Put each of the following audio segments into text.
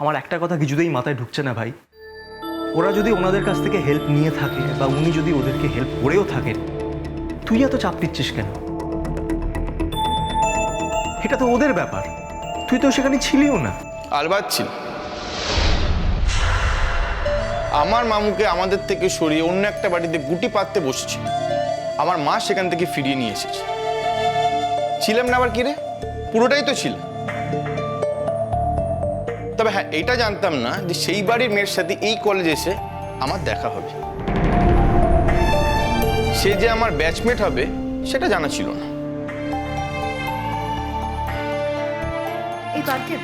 আমার একটা কথা কিছুতেই মাথায় ঢুকছে না ভাই। ওরা যদি ওনাদের কাছ থেকে হেল্প নিয়ে থাকে বা উনি যদি ওদেরকে হেল্প করেও থাকেন, তুই এত চাপ দিচ্ছিস কেন? এটা তো ওদের ব্যাপার। তুই তো সেখানে ছিলিও না। আলবাত ছিল। আমার মামুকে আমাদের থেকে সরিয়ে অন্য একটা বাড়িতে গুটি পাততে বসেছে। আমার মা সেখান থেকে ফিরিয়ে নিয়ে এসেছে। ছিলাম না আবার কি রে? পুরোটাই তো ছিল। তবে হ্যাঁ এটা জানতাম না যে সেই বাড়ির মেয়ের সাথে এই কলেজে এসে আমার দেখা হবে। সে যে আমার ব্যাচমেট হবে সেটা জানা ছিল না। এই পার্কে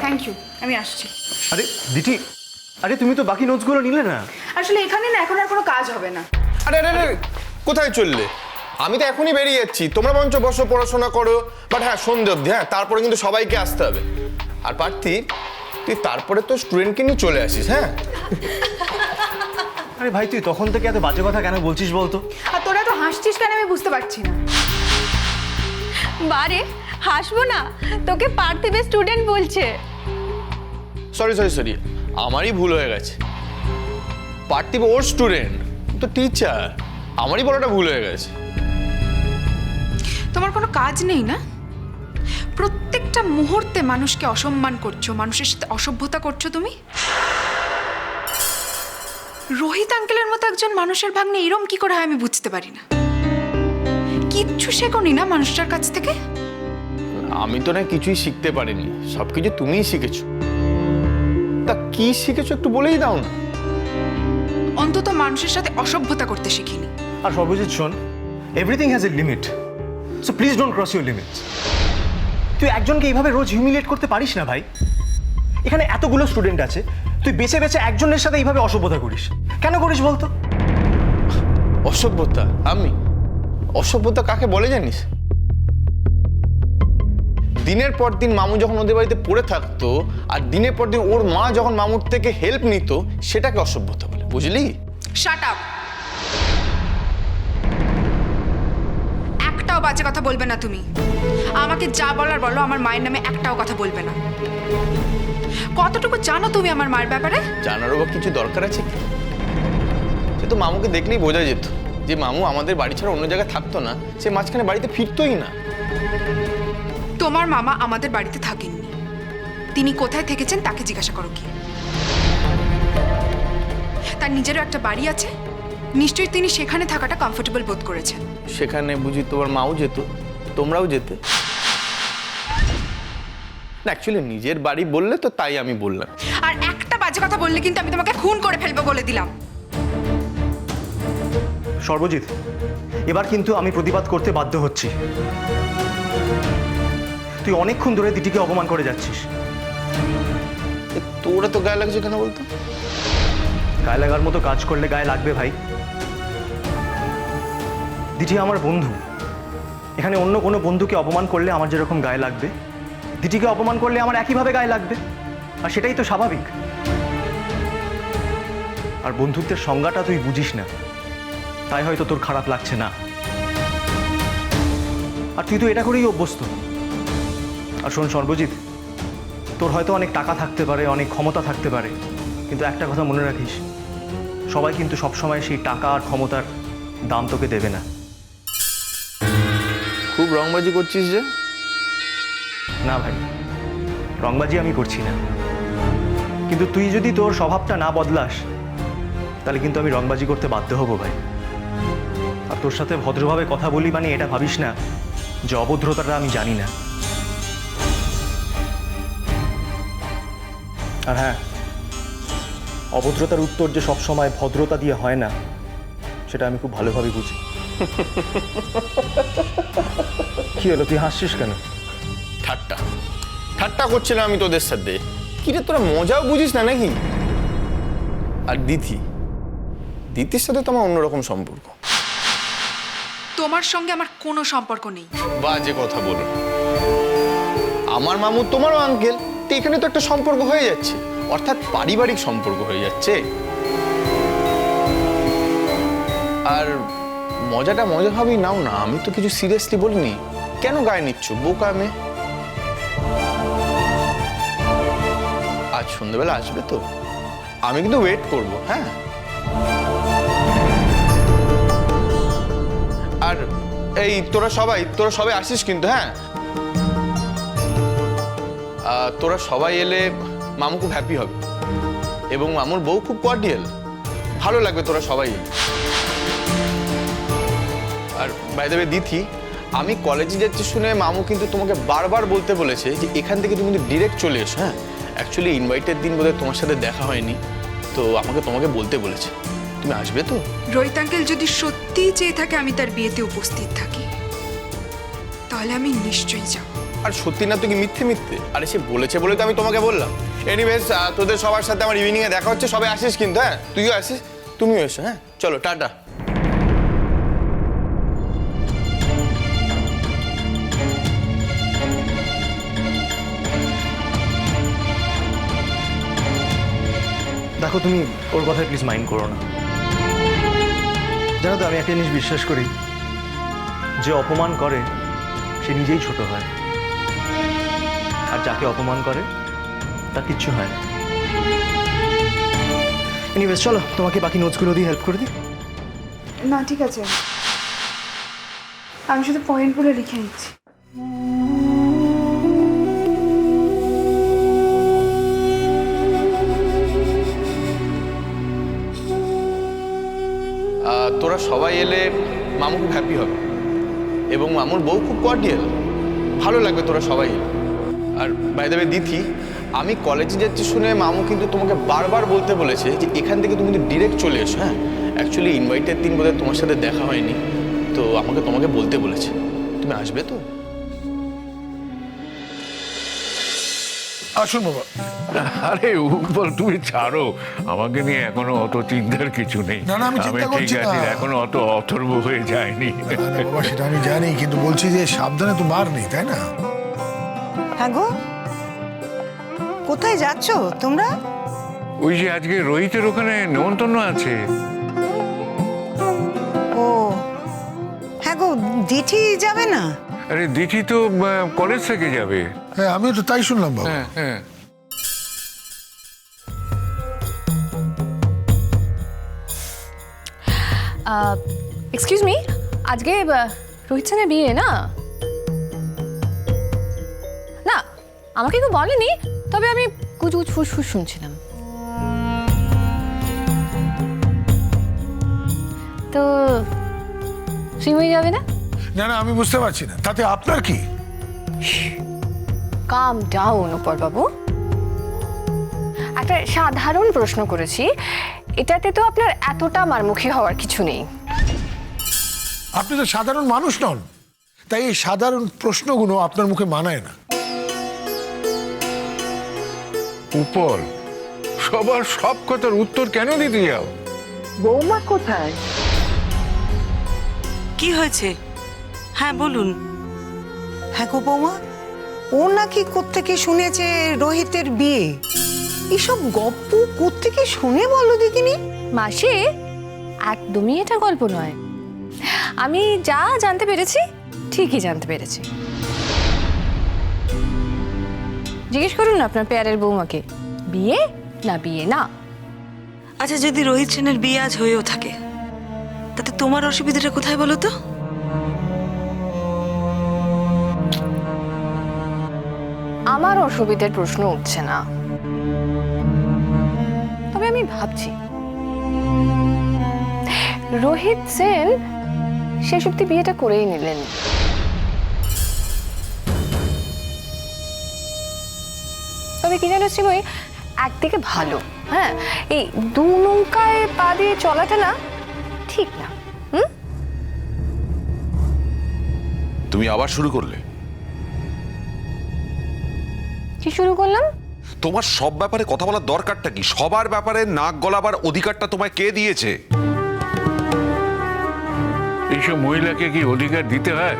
থ্যাংক ইউ আমি আসছি। আরে দিটি আরে তুমি তো বাকি নোটসগুলো নিলে না। আসলে এখানে না এখন আর কোনো কাজ হবে না। আরে আরে আরে কোথায় চললে? আমি তো এখনই বেরিয়ে যাচ্ছি। তোমরা মঞ্চ বসো পড়াশোনা করো বাট হ্যাঁ সন্ধে অবধি হ্যাঁ তারপরে কিন্তু সবাইকে আসতে হবে। আর পার্থি তুই তারপরে তো স্টুডেন্টকে নিয়ে চলে আসিস হ্যাঁ? আরে ভাই তুই তখন থেকে এত বাজে কথা কেন বলছিস বলতো? আর তোরা তো হাসছিস কেন আমি বুঝতে পারছি না। বারে হাসবো না তোকে পার্থিবের স্টুডেন্ট বলছে। সরি সরি সরি আমারই ভুল হয়ে গেছে। পার্থিব ওর স্টুডেন্ট তো টিচার আমারই বলাটা ভুল হয়ে গেছে। তোমার কোনো কাজ নেই না? প্রত্যেকটা মুহূর্তে মানুষকে অসম্মান করছ মানুষের সাথে অসভ্যতা করছ তুমি? রোহিত আঙ্কেলের মতো একজন মানুষের ভাগ্নে এরম কি করে হয় আমি বুঝতে পারি না। কিচ্ছু শেখনি না মানুষটার কাছ থেকে? আমি তো না কিছুই শিখতে পারিনি সব কিছু তুমিই শিখেছো। তা কি শিখেছো একটু বলেই দাও না। অন্তত মানুষের সাথে অসভ্যতা করতে শিখিনি। আর সর্বজিৎ শোন everything has a limit so please don't cross your limits তুই একজনকে এইভাবে রোজ হিউমিলিয়েট করতে পারিস না ভাই। এখানে এতগুলো স্টুডেন্ট আছে তুই বেছে বেছে একজনের সাথে এইভাবে অসভ্যতা করিস। কেন করিস বলতো? অসভ্যতা? আমি? অসভ্যতা কাকে বলে জানিস? দিনের পর দিন মামু যখন ওদের বাড়িতে পড়ে থাকতো আর দিনের পর দিন ওর মা যখন মামুর থেকে হেল্প নিত সেটাকে অসভ্যতা বলে বুঝলি? শাট আপ একটাও বাজে কথা বলবে না তুমি। আমাকে যা বলার বলো আমার মায়ের নামে একটাও কথা বলবে না। কতটুকু জানো তুমি আমার মায়ের ব্যাপারে? জানারও বা কিছু দরকার আছে কি? সে তো মামুকে দেখলেই বোঝা যেত যে মামু আমাদের বাড়ি ছাড়া অন্য জায়গায় থাকতো না সে মাঝখানে বাড়িতে ফিরতোই না। তোমার মামা আমাদের বাড়িতে থাকেননি। তিনি কোথায় থেকেছেন তাকে জিজ্ঞাসা করো কি। তার নিজেরও একটা বাড়ি আছে নিশ্চয়ই তিনি সেখানে থাকাটা কমফোর্টেবল বোধ করেছেন। সেখানে বুঝি তোমার মাও যেত তোমরাও যেতে। অ্যাকচুয়ালি নিজের বাড়ি বললে তো তাই আমি বললাম। আর একটা বাজে কথা বললে কিন্তু আমি তোমাকে খুন করে ফেলব বলে দিলাম। সর্বজিৎ এবার কিন্তু আমি প্রতিবাদ করতে বাধ্য হচ্ছি। তুই অনেকক্ষণ ধরে দিটিকে অপমান করে যাচ্ছিস। এ, তোরা তো গায়ে লাগছে কেন বলতো? গায়ে লাগার মতো কাজ করলে গায়ে লাগবে ভাই। দিটি আমার বন্ধু। এখানে অন্য কোনো বন্ধুকে অপমান করলে আমার যেরকম গায়ে লাগবে। দিটিকে অপমান করলে আমার একইভাবে গায়ে লাগবে। আর সেটাই তো স্বাভাবিক। আর বন্ধুত্বের সংজ্ঞাটা তুই বুঝিস না। তাই হয়তো তোর খারাপ লাগছে না। আর তুই তো এটা করেই অভ্যস্ত। আর শোন সর্বজিৎ, তোর হয়তো অনেক টাকা থাকতে পারে, অনেক ক্ষমতা থাকতে পারে। কিন্তু একটা কথা মনে রাখিস, সবাই কিন্তু সবসময় সেই টাকা আর ক্ষমতার দাম তোকে দেবে না। খুব রংবাজি করছিস যে? না ভাই, রংবাজি আমি করছি না। কিন্তু তুই যদি তোর স্বভাবটা না বদলাস, তাহলে কিন্তু আমি রংবাজি করতে বাধ্য হব ভাই। আর তোর সাথে ভদ্রভাবে কথা বলি মানে এটা ভাবিস না, যে অভদ্রতাটা আমি জানি না। আর হ্যাঁ অভদ্রতার উত্তর যে সবসময় ভদ্রতা দিয়ে হয় না, সেটা আমি খুব ভালোভাবে বুঝি। কি হলো তুই হাসছিস কেন? ঠাট্টা। ঠাট্টা করছিলাম আমি তোদের সাথে। কি রে তোরা মজাও বুঝিস না নাকি? আর দিথি দিতির সাথে তো আমার অন্যরকম সম্পর্ক। তোমার সঙ্গে আমার কোনো সম্পর্ক নেই। বাজে কথা বলো। আমার মামু তোমারও আঙ্কেল তো এখানে তো একটা সম্পর্ক হয়ে যাচ্ছে। অর্থাৎ পারিবারিক সম্পর্ক হয়ে যাচ্ছে। আর মজাটা মজা ভাবেই নাও না, আমি তো কিছু সিরিয়াসলি বলিনি। কেন গায়ে নিচ্ছ, বোকা মে আজ সন্ধ্যেবেলা আসবে তো। আমি কিন্তু ওয়েট করব হ্যাঁ? আর এই তোরা সবাই তোরা সবাই আসিস কিন্তু হ্যাঁ? তোরা সবাই এলে মামু খুব হ্যাপি হবে। এবং মামুর বউ খুব কর্ডিয়াল ভালো লাগবে তোরা সবাই এলে। আর বাই দেবে দিথি আমি কলেজে যাচ্ছি শুনে মামু কিন্তু তোমাকে বারবার বলতে বলেছে যে এখান থেকে তুমি কিন্তু ডিরেক্ট চলে এসো হ্যাঁ? অ্যাকচুয়ালি ইনভাইটের দিন বোধহয় তোমার সাথে দেখা হয়নি। তো আমাকে তোমাকে বলতে বলেছে। তুমি আসবে তো? রোহিত আঙ্কেল যদি সত্যিই চেয়ে থাকে আমি তার বিয়েতে উপস্থিত থাকি। তাহলে আমি নিশ্চয়ই যাব। আর সত্যি না তুই কি মিথ্যে মিথ্যে? আরে সে বলেছে বলে তো আমি তোমাকে বললাম। এনিওয়েজ তোদের সবার সাথে আমার ইভিনিংয়ে দেখা হচ্ছে সবাই আসিস কিন্তু হ্যাঁ? তুইও আসিস তুমিও এসো হ্যাঁ? চলো টাটা। দেখো, তুমি ওর কথায় প্লিজ মাইন্ড করো না। জানো তো, আমি একটা জিনিস বিশ্বাস করি, যে অপমান করে, সে নিজেই ছোট হয়। আর যাকে অপমান করে তার কিচ্ছু হয় না। এনিওয়েজ চলো, তোমাকে বাকি নোটসগুলো দিয়ে হেল্প করে দিই। না, ঠিক আছে। আমি শুধু পয়েন্টগুলো লিখে নিচ্ছি। তোরা সবাই এলে মামু খুব হ্যাপি হবে। এবং মামুর বউ খুব কর্ডিয়াল ভালো লাগবে তোরা সবাই এলে। আর বাই দেবে দিথি, আমি কলেজে যাচ্ছি শুনে মামু কিন্তু তোমাকে বারবার বলতে বলেছে যে এখান থেকে তুমি কিন্তু ডিরেক্ট চলে এসো হ্যাঁ? অ্যাকচুয়ালি ইনভাইটের দিন বোধহয় তোমার সাথে দেখা হয়নি। তো আমাকে তোমাকে বলতে বলেছে। তুমি আসবে তো? আসুন বাবা। আরে উপর তুমি ছাড়ো। আমাকে নিয়ে এখনও অত চিন্তার কিছু নেই। না, না, আমি চিন্তা করছি না। এখনও অত অথর্ব হয়ে যায়নি। বাবা সেটা আমি জানি কিন্তু বলছি যে সাবধানে তো মার নেই তাই না? হ্যাঁ গো। কোথায় যাচ্ছ তোমরা? ওই যে আজকে রোহিতের ওখানে নেমন্তন্ন আছে। ও। হ্যাঁ গো দিঠি যাবে না? আরে দিঠি তো কলেজ থেকে যাবে। হ্যাঁ আমিও তো তাই শুনলাম বাবা। হ্যাঁ হ্যাঁ। এক্সকিউজ মি আজকে রোহিত সেনের বিয়ে না? না আমাকে কেউ বলেনি তবে আমি কুচকুচ ফুসফুস শুনছিলাম। তো শ্রীময়ী যাবে না? না না আমি বুঝতে পারছি না। তাতে আপনার কি? কাম ডাউন উপর বাবু একটা সাধারণ প্রশ্ন করেছি। এটাতে তো আপনার এতটা মারমুখী হওয়ার কিছু নেই। আপনি তো সাধারণ মানুষ নন। তাই এই সাধারণ প্রশ্নগুলো আপনার মুখে মানায় না। উপর সবার সব কথার উত্তর কেন দিতে যাও? বৌমা কোথায়? কি হয়েছে? হ্যাঁ বলুন। হ্যাঁ গো বৌমা? ও নাকি কোত্থেকে শুনেছে রোহিতের বিয়ে? এসব গপ্প কোত্থেকে শুনে বলো দেখিনি? মাসি একদমই এটা গল্প নয়। আমি যা জানতে পেরেছি ঠিকই জানতে পেরেছি। জিজ্ঞেস করুন না আপনার পেয়ারের বৌমাকে বিয়ে না বিয়ে না। আচ্ছা যদি রোহিত সেনের বিয়ে আজ হয়েও থাকে তাতে তোমার অসুবিধাটা কোথায় বলো তো? আমার অসুবিধার প্রশ্ন উঠছে না। তবে আমি ভাবছি। রোহিত সেন শেষ অব্দি বিয়েটা করেই নিলেন। তবে কি জানো শ্রীময়ী, একদিকে ভালো হ্যাঁ এই দু নৌকায় পা দিয়ে চলাটা না ঠিক না তুমি আবার শুরু করলে। কি শুরু করলাম? তোমার সব ব্যাপারে কথা বলার দরকারটা কি? সবার ব্যাপারে নাক গলাবার অধিকারটা তোমায় কে দিয়েছে? এইসব মহিলাকে কি অধিকার দিতে হয়?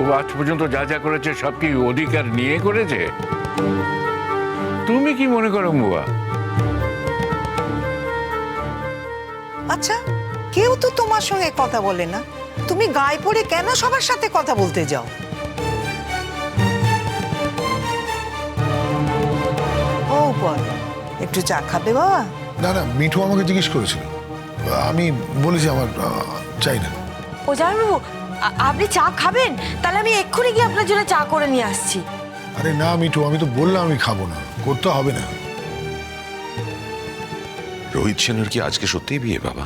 ও আজ পর্যন্ত যা যা করেছে সব কি অধিকার নিয়ে করেছে? তুমি কি মনে করো বুয়া আচ্ছা কেউ তো তোমার সঙ্গে কথা বলে না। তুমি গায়ে পড়ে কেন সবার সাথে কথা বলতে যাও? পর। একটু চা খাবে বাবা? না না মিঠু আমাকে জিজ্ঞেস করেছিল। আমি বলেছি আমার চাই না। ও জামাইবাবু আপনি চা খাবেন? তাহলে আমি এক্ষুনি গিয়ে আপনার জন্য চা করে নিয়ে আসছি। আরে না মিঠু আমি তো বললাম আমি খাব না। করতে হবে না। রোহিত সেনের কি আজকে সত্যিই বিয়ে বাবা?